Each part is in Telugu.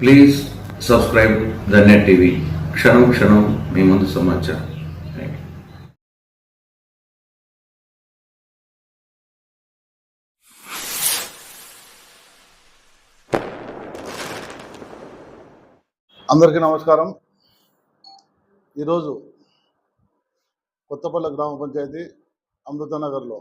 Please subscribe the net TV క్షణం క్షణం మీ ముందు సమాచారం. అందరికీ నమస్కారం. ఈరోజు కొత్తపల్లి గ్రామ పంచాయతీ అమృతనగర్లో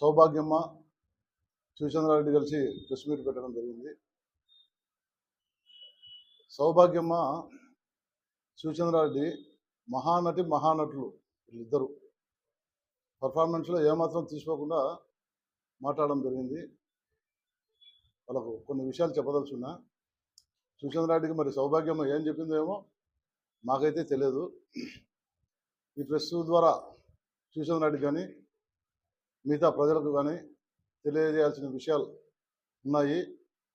సౌభాగ్యమ్మ శివచంద్రారెడ్డి కలిసి ప్రెస్ మీట్ పెట్టడం జరిగింది. సౌభాగ్యమ్మ శివచంద్రారెడ్డి మహానటి మహానటులు వీళ్ళిద్దరు. పర్ఫార్మెన్స్లో ఏమాత్రం తీసుకోకుండా మాట్లాడడం జరిగింది. వాళ్ళకు కొన్ని విషయాలు చెప్పదలుచున్నా సుచంద్రారెడ్డికి మరి సౌభాగ్యమ్మ ఏం చెప్పిందేమో మాకైతే తెలియదు. ఈ ప్రెస్ ద్వారా సుచంద్రారెడ్డి కానీ మిగతా ప్రజలకు కానీ తెలియజేయాల్సిన విషయాలు ఉన్నాయి.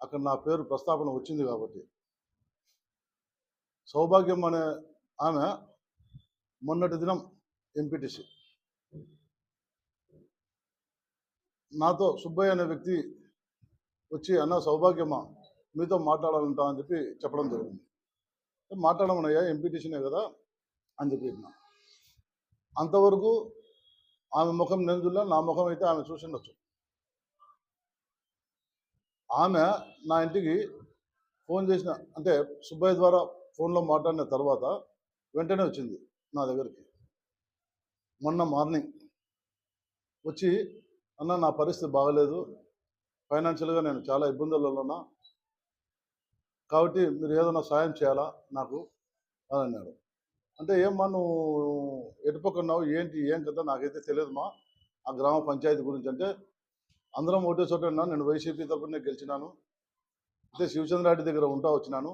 అక్కడ నా పేరు ప్రస్తావన వచ్చింది కాబట్టి. సౌభాగ్యం అనే ఆమె మొన్నటి దినం ఎంపీటీసీ. నాతో సుబ్బయ్య అనే వ్యక్తి వచ్చి అన్న సౌభాగ్యమా మీతో మాట్లాడాలంటా అని చెప్పి చెప్పడం జరిగింది. మాట్లాడమనయ్యా ఎంపీటీసీనే కదా అని చెప్పి అంతవరకు ఆమె ముఖం నెందుల్లో నా ముఖం అయితే ఆమె చూసిండొచ్చు ఆమె నా ఇంటికి ఫోన్ చేసిన అంటే సుబ్బయ్య ద్వారా ఫోన్లో మాట్లాడిన తర్వాత వెంటనే వచ్చింది నా దగ్గరికి. మొన్న మార్నింగ్ వచ్చి అన్న నా పరిస్థితి బాగలేదు. ఫైనాన్షియల్గా నేను చాలా ఇబ్బందులలో ఉన్నా. కాబట్టి మీరు ఏదైనా సాయం చేయాలా నాకు? అని అన్నాడు. అంటే ఏమ్మా నువ్వు ఎటుపక్కన్నావు ఏంటి? ఏం కదా నాకైతే తెలియదుమా ఆ గ్రామ పంచాయతీ గురించి అంటే అందరం ఒకటే చోట ఉన్నాను నేను వైసీపీ తరపున గెలిచినాను. అయితే శివచంద్రారెడ్డి దగ్గర ఉంటా వచ్చినాను.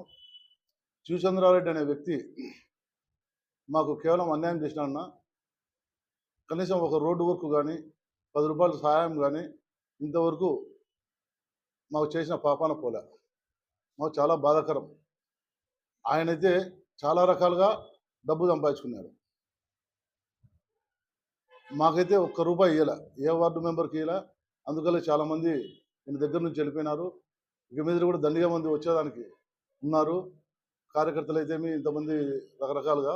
శివచంద్రారెడ్డి అనే వ్యక్తి మాకు కేవలం అన్యాయం చేసినాడన్నా కనీసం ఒక రోడ్డు వర్క్ కానీ పది రూపాయల సహాయం కానీ ఇంతవరకు మాకు చేసిన పాపాన పోలే. మాకు చాలా బాధాకరం. ఆయనైతే చాలా రకాలుగా డబ్బు సంపాదించుకున్నాడు మాకైతే ఒక్క రూపాయి ఇవ్వలే ఏ వార్డు మెంబర్కి ఇవ్వలే అందుకని చాలామంది ఈయన దగ్గర నుంచి వెళ్ళిపోయినారు. ఇక మీద కూడా దండిగా మంది వచ్చేదానికి ఉన్నారు. కార్యకర్తలు అయితే ఇంతమంది రకరకాలుగా.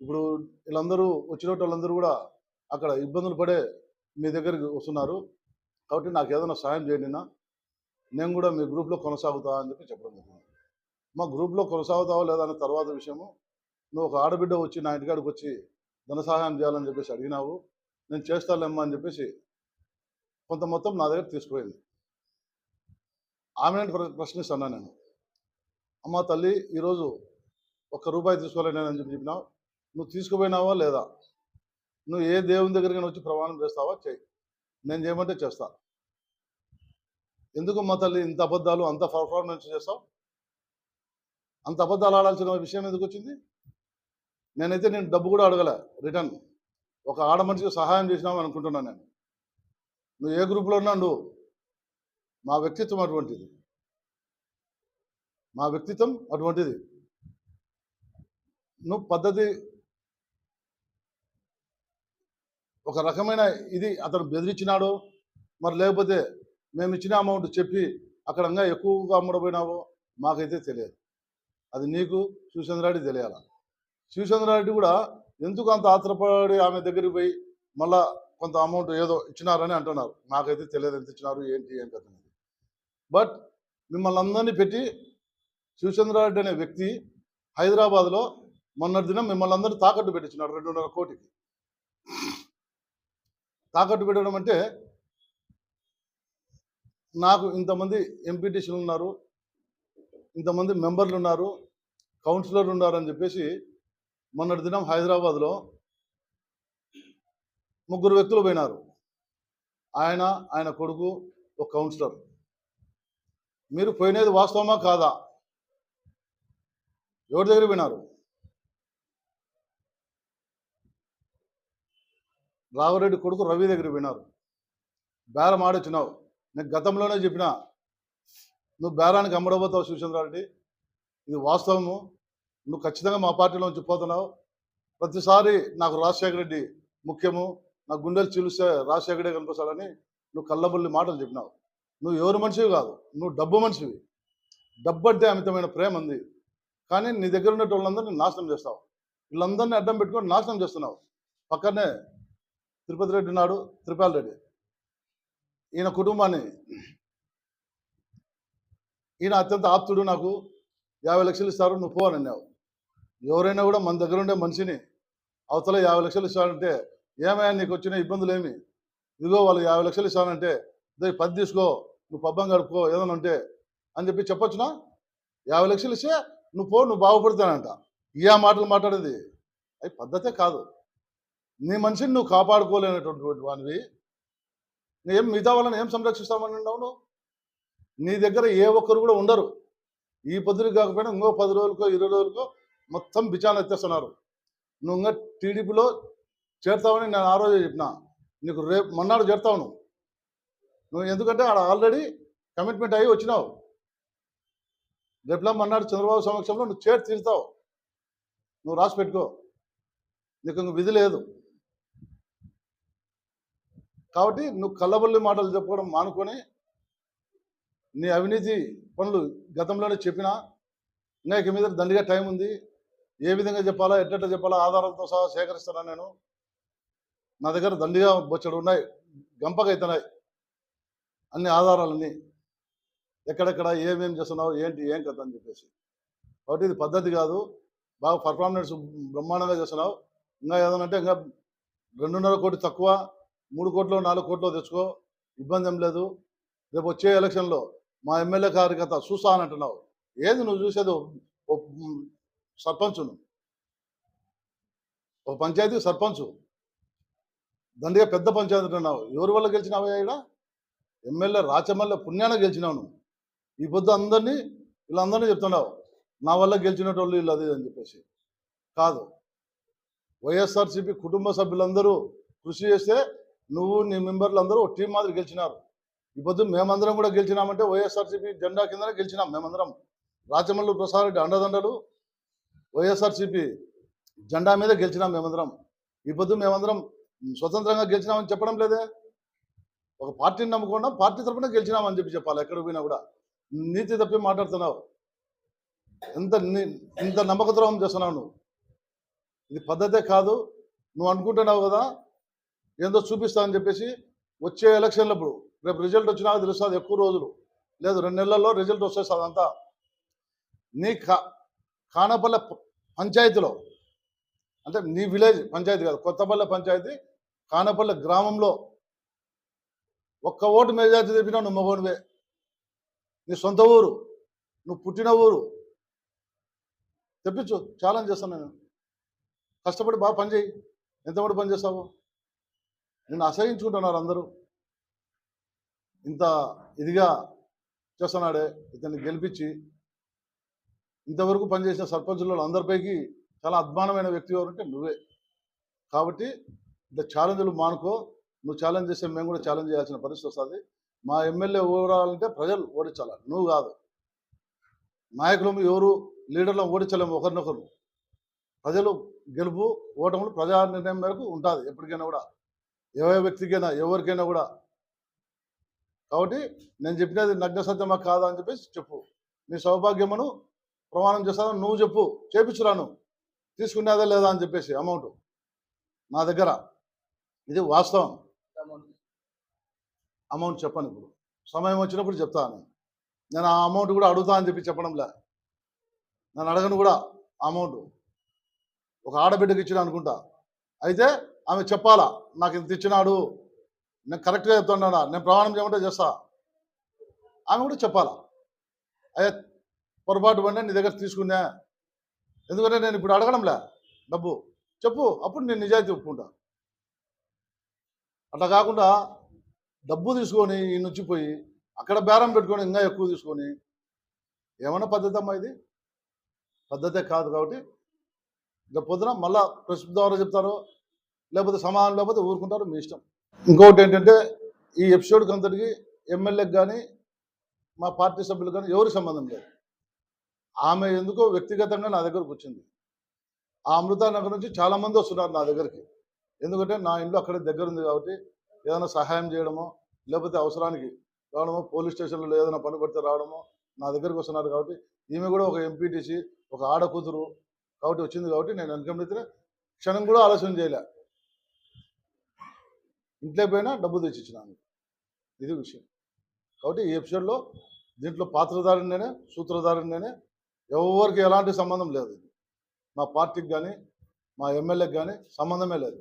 ఇప్పుడు వీళ్ళందరూ వచ్చిన వాళ్ళందరూ కూడా అక్కడ ఇబ్బందులు పడే మీ దగ్గరికి వస్తున్నారు. కాబట్టి నాకు ఏదైనా సాయం చేయండి నేను కూడా మీ గ్రూప్లో కొనసాగుతా అని చెప్పి చెప్పడం జరిగింది. మా గ్రూప్లో కొనసాగుతావా లేదా అనే తర్వాత విషయము. నువ్వు ఒక ఆడబిడ్డ వచ్చి నా ఇంటికాడికి వచ్చి ధన సహాయం చేయాలని చెప్పేసి అడిగినావు. నేను చేస్తాలేమ్మా అని చెప్పేసి కొంత మొత్తం నా దగ్గర తీసుకుపోయింది. ఆమె ప్రశ్నిస్తున్నా నేను. అమ్మ తల్లి ఈరోజు ఒక్క రూపాయి తీసుకోలేను అని చెప్పి చెప్పినావు. నువ్వు తీసుకుపోయినావా లేదా? నువ్వు ఏ దేవుని దగ్గరికి వచ్చి ప్రమాణం చేస్తావా? చెయ్యి నేను చేయమంటే చేస్తా. ఎందుకు మా తల్లి ఇంత అబద్ధాలు అంత పర్ఫార్మెన్స్ చేస్తావు? అంత అబద్ధాలు ఆడాల్సిన విషయం ఎందుకు వచ్చింది? నేనైతే నేను డబ్బు కూడా అడగలే రిటర్న్. ఒక ఆడ మనిషికి సహాయం చేసినావు అనుకుంటున్నాను నేను. నువ్వు ఏ గ్రూప్లో ఉన్నా నువ్వు మా వ్యక్తిత్వం అటువంటిది. మా వ్యక్తిత్వం అటువంటిది. నువ్వు పద్ధతి ఒక రకమైన ఇది అతను బెదిరించినాడు మరి లేకపోతే మేము ఇచ్చిన అమౌంట్ చెప్పి అక్కడ ఇంకా ఎక్కువగా అమ్మడపోయినావో మాకైతే తెలియదు. అది నీకు శివచంద్రారెడ్డి తెలియాల? శివచంద్రారెడ్డి కూడా ఎందుకు అంత ఆత్రపడి ఆమె దగ్గరికి పోయి మళ్ళా కొంత అమౌంట్ ఏదో ఇచ్చినారని అంటున్నారు. నాకైతే తెలియదు ఎంత ఇచ్చినారు ఏంటి ఏం కథ బట్ మిమ్మల్ని అందరినీ పెట్టి శివచంద్రారెడ్డి అనే వ్యక్తి హైదరాబాద్లో మొన్నటి దినం మిమ్మల్ని అందరూ తాకట్టు పెట్టించినాడు రెండున్నర కోటికి. తాకట్టు పెట్టడం అంటే నాకు ఇంతమంది ఎంపీటీసీలు ఉన్నారు ఇంతమంది మెంబర్లు ఉన్నారు కౌన్సిలర్లు ఉన్నారు అని చెప్పేసి మొన్నటి దినం హైదరాబాద్లో ముగ్గురు వ్యక్తులు పోయినారు. ఆయన ఆయన కొడుకు ఒక కౌన్సిలర్. మీరు పోయినది వాస్తవమా కాదా? ఎవరి దగ్గర విన్నారు రాఘవరెడ్డి కొడుకు రవి దగ్గర విన్నారు బేరం ఆడొచ్చినావు. నేను గతంలోనే చెప్పిన నువ్వు బేరానికి అమ్మడబోతావు సుచంద్రారెడ్డి ఇది వాస్తవము. నువ్వు ఖచ్చితంగా మా పార్టీలోంచి పోతున్నావు. ప్రతిసారి నాకు రాజశేఖర రెడ్డి ముఖ్యము. నా గుండెలు చీలిస్తే రాజశేఖరే కనిపిస్తాడని నువ్వు కళ్ళబుల్లి మాటలు చెప్పినావు. నువ్వు ఎవరు మనిషివి కాదు నువ్వు డబ్బు మనిషివి. డబ్బు అంటే అమితమైన ప్రేమ ఉంది. కానీ నీ దగ్గర ఉన్న వాళ్ళందరినీ నాశనం చేస్తావు. వీళ్ళందరినీ అడ్డం పెట్టుకొని నాశనం చేస్తున్నావు. పక్కనే తిరుపతి రెడ్డి నాడు త్రిపాల్ రెడ్డి. ఈయన కుటుంబాన్ని ఈయన అత్యంత ఆప్తుడు నాకు. యాభై లక్షలు ఇస్తారు నువ్వు పో అని అన్నావు. ఎవరైనా కూడా మన దగ్గర ఉండే మనిషిని అవతల యాభై లక్షలు ఇస్తానంటే ఏమయ్యా నీకు వచ్చిన ఇబ్బందులు ఏమి ఇదిగో వాళ్ళు యాభై లక్షలు ఇస్తానంటే ఇదో పది తీసుకో నువ్వు పబ్బం గడుపుకో ఏదైనా ఉంటే అని చెప్పి చెప్పొచ్చునా? యాభై లక్షలు ఇస్తే నువ్వు పో నువ్వు బాగుపడతానంట. ఈ ఆ మాటలు మాట్లాడేది. అది పద్ధతే కాదు. నీ మనిషిని నువ్వు కాపాడుకోలేనటువంటి వానివి. ఏం మిగతా వాళ్ళని ఏం సంరక్షిస్తామని ఉన్నావు నువ్వు? నీ దగ్గర ఏ ఒక్కరు కూడా ఉండరు. ఈ పొద్దున కాకపోయినా ఇంకో పది రోజులకో ఇరవై రోజులకో మొత్తం బిచాన ఎత్తేస్తున్నారు. నువ్వు ఇంకా టీడీపీలో చేరుతావని నేను ఆ రోజే చెప్పిన. నీకు రేపు మొన్నాడు చేరుతావు నువ్వు ఎందుకంటే ఆడ ఆల్రెడీ కమిట్మెంట్ అయ్యి వచ్చినావు. రేపులా మొన్నాడు చంద్రబాబు సమక్షంలో నువ్వు చేటు తీరుతావు. నువ్వు రాసి పెట్టుకో. నీకు ఇంక విధి లేదు. కాబట్టి నువ్వు కళ్ళబొల్లి మాటలు చెప్పుకోవడం మానుకొని నీ అవినీతి పనులు గతంలోనే చెప్పినా ఇంకా ఇక మీద దండిగా టైం ఉంది. ఏ విధంగా చెప్పాలా ఎట్ట చెప్పాలా ఆధారాలతో సహా సేకరిస్తాను నేను నా దగ్గర దండిగా బొచ్చడు ఉన్నాయి గంపకైతున్నాయి. అన్ని ఆధారాలన్నీ ఎక్కడెక్కడ ఏమేం చేస్తున్నావు ఏంటి ఏం కథ అని చెప్పేసి. కాబట్టి ఇది పద్ధతి కాదు. బాగా పర్ఫార్మెన్స్ బ్రహ్మాండంగా చేస్తున్నావు. ఇంకా ఏదైనా అంటే ఇంకా రెండున్నర కోటి తక్కువ మూడు కోట్లు నాలుగు కోట్లు తెచ్చుకో ఇబ్బంది ఏం లేదు. రేపు వచ్చే ఎలక్షన్లో మా ఎమ్మెల్యే కార్యకర్త చూస్తా అని అంటున్నావు. ఏది నువ్వు చూసేది? ఓ- సర్పంచును. ఒక పంచాయతీ సర్పంచు. దండిగా పెద్ద పంచాయతీ అంటున్నావు. ఎవరి వల్ల గెలిచినావా ఇక్కడ ఎమ్మెల్యే రాచమల్ల పుణ్యాన గెలిచినావు నువ్వు. ఈ పొద్దు అందరినీ వీళ్ళందరినీ చెప్తున్నావు. నా వల్ల గెలిచినటువంటి వీళ్ళు అది అని చెప్పేసి. కాదు. వైఎస్ఆర్సీపీ కుటుంబ సభ్యులందరూ కృషి చేస్తే నువ్వు నీ మెంబర్లు అందరూ ఒక టీం మాదిరి గెలిచినారు. ఈ పొద్దు మేమందరం కూడా గెలిచినామంటే వైఎస్ఆర్సీపీ జెండా కిందనే గెలిచినాం మేమందరం. రాచమల్లు ప్రసాద్ రెడ్డి అండదండలు. వైఎస్ఆర్సీపీ జెండా మీద గెలిచినాం మేమందరం. ఈ పొద్దు మేమందరం స్వతంత్రంగా గెలిచినామని చెప్పడం లేదే. ఒక పార్టీని నమ్ముకున్నాం పార్టీ తరపున గెలిచినామని చెప్పి చెప్పాలి ఎక్కడ పోయినా కూడా. నీతి తప్పి మాట్లాడుతున్నావు. ఎంత ఇంత నమ్మక ద్రోహం చేస్తున్నావు నువ్వు. ఇది పద్ధతే కాదు. నువ్వు అనుకుంటున్నావు కదా ఏందో చూపిస్తా అని చెప్పేసి వచ్చే ఎలక్షన్లప్పుడు రేపు రిజల్ట్ వచ్చినాక తెలుస్తుంది ఎక్కువ రోజులు. లేదు రెండు నెలల్లో రిజల్ట్ వచ్చేస్తుంది అంతా నీ కా కానపల్లె పంచాయతీలో అంటే నీ విలేజ్ పంచాయతీ కాదు కొత్తపల్లె పంచాయతీ కానపల్లె గ్రామంలో ఒక్క ఓటు మెజార్టీ తెప్పినా నువ్వు మగోడివే నీ సొంత ఊరు నువ్వు పుట్టిన ఊరు. తెప్పించు ఛాలెంజ్ చేస్తాను నేను. కష్టపడి బాగా పనిచేయి ఎంతమంది పని చేస్తావు? నిన్ను అసహించుకుంటున్నారు అందరూ ఇంత ఇదిగా చేస్తున్నాడే ఇతన్ని గెలిపించి. ఇంతవరకు పనిచేసిన సర్పంచులలో అందరిపైకి చాలా అద్మానమైన వ్యక్తి ఎవరంటే నువ్వే. కాబట్టి ఇంత ఛాలెంజ్లు మానుకో. నువ్వు ఛాలెంజ్ చేస్తే మేము కూడా ఛాలెంజ్ చేయాల్సిన పరిస్థితి వస్తుంది. మా ఎమ్మెల్యే ఓడాలంటే ప్రజలు ఓడించాలి. నువ్వు కాదు. నాయకులు ఎవరు లీడర్లను ఓడించలేము ఒకరినొకరు. ప్రజలు గెలుపు ఓటములు ప్రజా నిర్ణయం మేరకు ఉంటుంది ఎప్పటికైనా కూడా. ఏ వ్యక్తికైనా ఎవరికైనా కూడా. కాబట్టి నేను చెప్పినది నగ్న సత్యమా కాదా అని చెప్పేసి చెప్పు. నీ సౌభాగ్యమును ప్రమాణం చేస్తాను నువ్వు చెప్పు. చేపించురాను. తీసుకునేదా లేదా అని చెప్పేసి అమౌంట్ నా దగ్గర. ఇది వాస్తవం. అమౌంట్ చెప్పను ఇప్పుడు. సమయం వచ్చినప్పుడు చెప్తాను నేను ఆ అమౌంట్ కూడా అడుగుతా అని చెప్పి చెప్పడంలే. నన్ను అడగను కూడా అమౌంట్. ఒక ఆడబిడ్డకి ఇచ్చిన అనుకుంటా. అయితే ఆమె చెప్పాలా నాకు ఇంత ఇచ్చినాడు. నేను కరెక్ట్గా చెప్తున్నాడా నేను ప్రమాణం చేయమంటే చేస్తా. ఆమె కూడా చెప్పాలా అయ్యా పొరపాటు పడినా నీ దగ్గర తీసుకున్నా. ఎందుకంటే నేను ఇప్పుడు అడగడంలే డబ్బు. చెప్పు అప్పుడు నేను నిజాయితీ ఒప్పుకుంటా. అట్లా కాకుండా డబ్బు తీసుకొని ఈ నుంచి పోయి అక్కడ బేరం పెట్టుకొని ఇంకా ఎక్కువ తీసుకొని ఏమైనా పద్ధతి అమ్మా ఇది? పద్ధతే కాదు కాబట్టి ఇంకా పొద్దున మళ్ళా ప్రెస్ ద్వారా చెప్తారు లేకపోతే సమాధానం లేకపోతే ఊరుకుంటారు మీ ఇష్టం. ఇంకొకటి ఏంటంటే ఈ ఎపిసోడ్కి అంతటికి ఎమ్మెల్యేకి కానీ మా పార్టీ సభ్యులు కానీ ఎవరి సంబంధం లేదు. ఆమె ఎందుకో వ్యక్తిగతంగా నా దగ్గరకు వచ్చింది. ఆ అమృతానగర్ నుంచి చాలామంది వస్తున్నారు నా దగ్గరికి. ఎందుకంటే నా ఇంట్లో అక్కడ దగ్గర ఉంది కాబట్టి ఏదైనా సహాయం చేయడమో లేకపోతే అవసరానికి రావడమో పోలీస్ స్టేషన్లో ఏదైనా పని పడితే రావడమో నా దగ్గరికి వస్తున్నారు కాబట్టి ఈమె కూడా ఒక ఎంపీటీసీ ఒక ఆడ కూతురు కాబట్టి వచ్చింది కాబట్టి నేను వెనకబడితే క్షణం కూడా ఆలోచన చేయలే. ఇంట్లో పోయినా డబ్బు తెచ్చిచ్చినాను ఇది విషయం. కాబట్టి ఈ ఎపిసోడ్లో దీంట్లో పాత్రధారిని నేనే సూత్రధారిని నేనే ఎవరికి ఎలాంటి సంబంధం లేదు. మా పార్టీకి కానీ మా ఎమ్మెల్యేకి కానీ సంబంధమే లేదు.